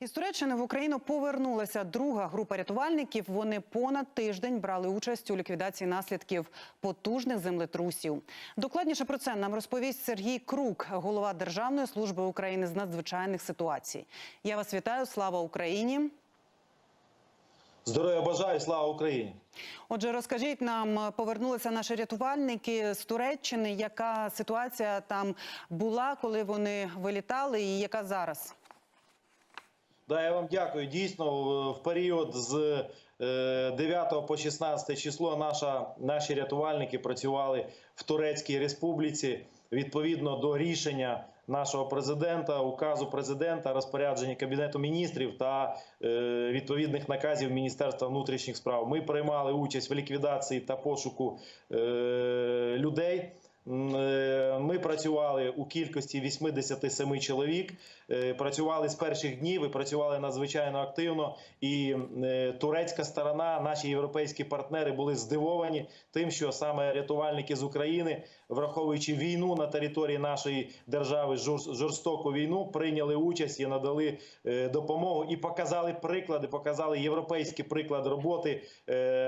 Із Туреччини в Україну повернулася друга група рятувальників. Вони понад тиждень брали участь у ліквідації наслідків потужних землетрусів. Докладніше про це нам розповість Сергій Крук, голова Державної служби України з надзвичайних ситуацій. Я вас вітаю. Слава Україні! Здоров'я бажаю, слава Україні! Отже, розкажіть нам, повернулися наші рятувальники з Туреччини. Яка ситуація там була, коли вони вилітали, і яка зараз? Да, я вам дякую. Дійсно, в- період з е, 9 по 16 число наша, наші рятувальники працювали в Турецькій Республіці відповідно до рішення нашого президента, указу президента, розпорядження кабінету міністрів та е, відповідних наказів Міністерства внутрішніх справ. Ми приймали участь в ліквідації та пошуку е, людей. Е, Ми працювали у кількості 87 чоловік. Е, Працювали з перших днів і працювали надзвичайно активно. І е, турецька сторона, наші європейські партнери були здивовані тим, що саме рятувальники з України, враховуючи війну на території нашої держави, жор- жорстоку війну, прийняли участь і надали допомогу і показали приклади, показали європейський приклад роботи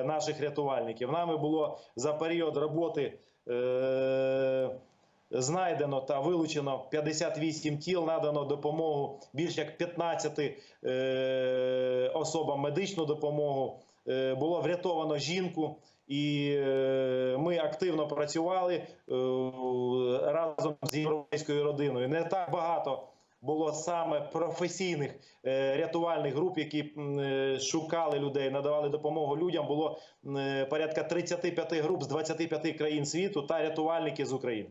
наших рятувальників. Нами було за період роботи. Е, Знайдено та вилучено 58 тіл, надано допомогу більш як 15 е, особам медичну допомогу. Е, було врятовано жінку, і ми активно працювали разом з європейською родиною. Не так багато було саме професійних е, рятувальних груп, які е, шукали людей, надавали допомогу людям. Було е, порядка 35 груп з 25 країн світу та рятувальники з України.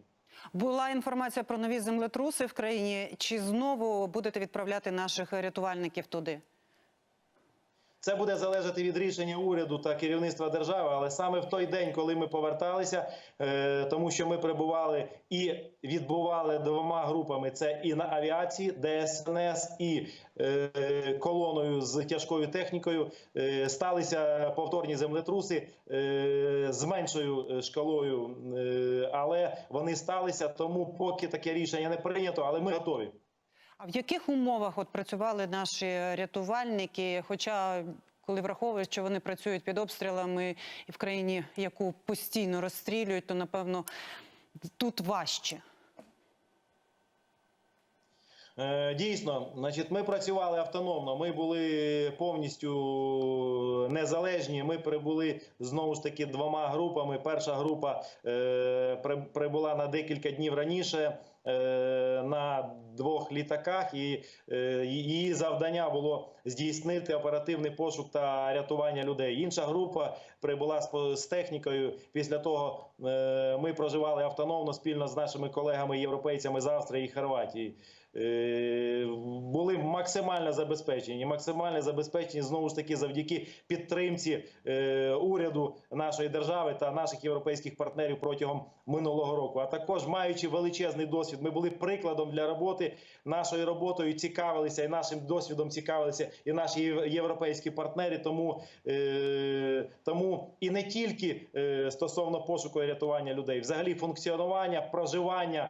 Була інформація про нові землетруси в країні. Чи знову будете відправляти наших рятувальників туди? Це буде залежати від рішення уряду та керівництва держави, але саме в той день, коли ми поверталися, е, тому що ми прибували і відбували двома групами: це і на авіації, ДСНС, і е, колоною з тяжкою технікою, е, сталися повторні землетруси з меншою шкалою, але вони сталися. Тому поки таке рішення не прийнято, але ми готові. А в яких умовах от працювали наші рятувальники? Хоча, коли враховують, що вони працюють під обстрілами і в країні, яку постійно розстрілюють, то напевно тут важче. Е, Дійсно, значить, ми працювали автономно. Ми були повністю незалежні. Ми прибули знову ж таки двома групами. Перша група е, прибула на декілька днів раніше е, на двох літаках, і е, її завдання було здійснити оперативний пошук та рятування людей. Інша група прибула з, з технікою. Після того е, ми проживали автономно спільно з нашими колегами європейцями з Австрії і Хорватії. Е, були максимально забезпечені, максимально забезпечені знову ж таки завдяки підтримці е, уряду нашої держави та наших європейських партнерів протягом минулого року. А також маючи величезний досвід, ми були прикладом для роботи нашою роботою. Цікавилися і нашим досвідом цікавилися і наші європейські партнери. Тому, е, тому і не тільки стосовно пошуку і рятування людей, взагалі функціонування, проживання.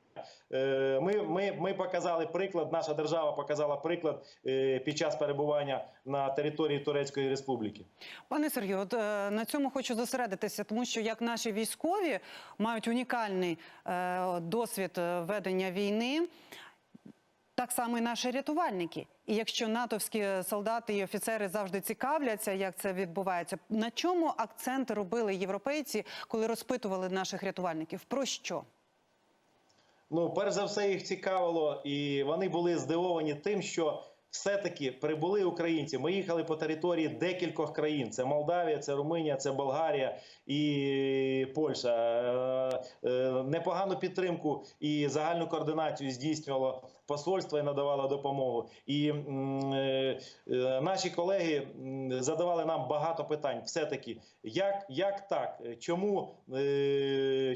Е, Ми, ми, ми показали приклад, наша держава показала приклад е, під час перебування на території Турецької Республіки. Пане Сергію, от е, на цьому хочу зосередитися, тому що як наші військові мають унікальний досвід ведення війни. Так само і наші рятувальники. І якщо натовські солдати і офіцери завжди цікавляться, як це відбувається, на чому акценти робили європейці, коли розпитували наших рятувальників? Про що? Ну, перш за все, їх цікавило, і вони були здивовані тим, що все-таки прибули українці. Ми їхали по території декількох країн: це Молдавія, це Румунія, це Болгарія і Польща. Е, е, Непогану підтримку і загальну координацію здійснювало посольство і надавало допомогу. І е, наші колеги задавали нам багато питань. Все таки, як, як так? Чому,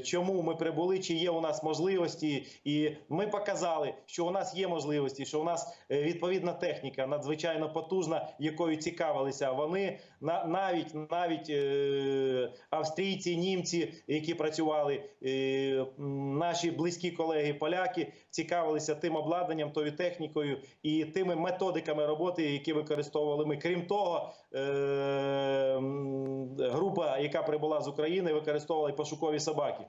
чому ми прибули? Чи є у нас можливості? І ми показали, що у нас є можливості, що у нас відповідна техніка надзвичайно потужна, якою цікавилися вони на навіть навіть е, австрійці, німці, які працювали, е, наші близькі колеги, поляки цікавилися тим обладнанням, обладнанням, тою технікою і тими методиками роботи, які використовували ми. Крім того, е, група, яка прибула з України, використовувала і пошукові собаки.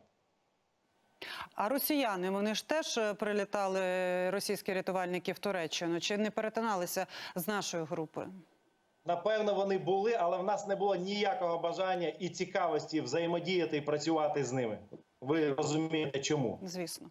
А росіяни вони ж теж е, прилітали російські рятувальники в Туреччину чи не перетиналися з нашою групою? Напевно, вони були, але в нас не було ніякого бажання і цікавості взаємодіяти і працювати з ними. Ви розумієте, чому? Звісно.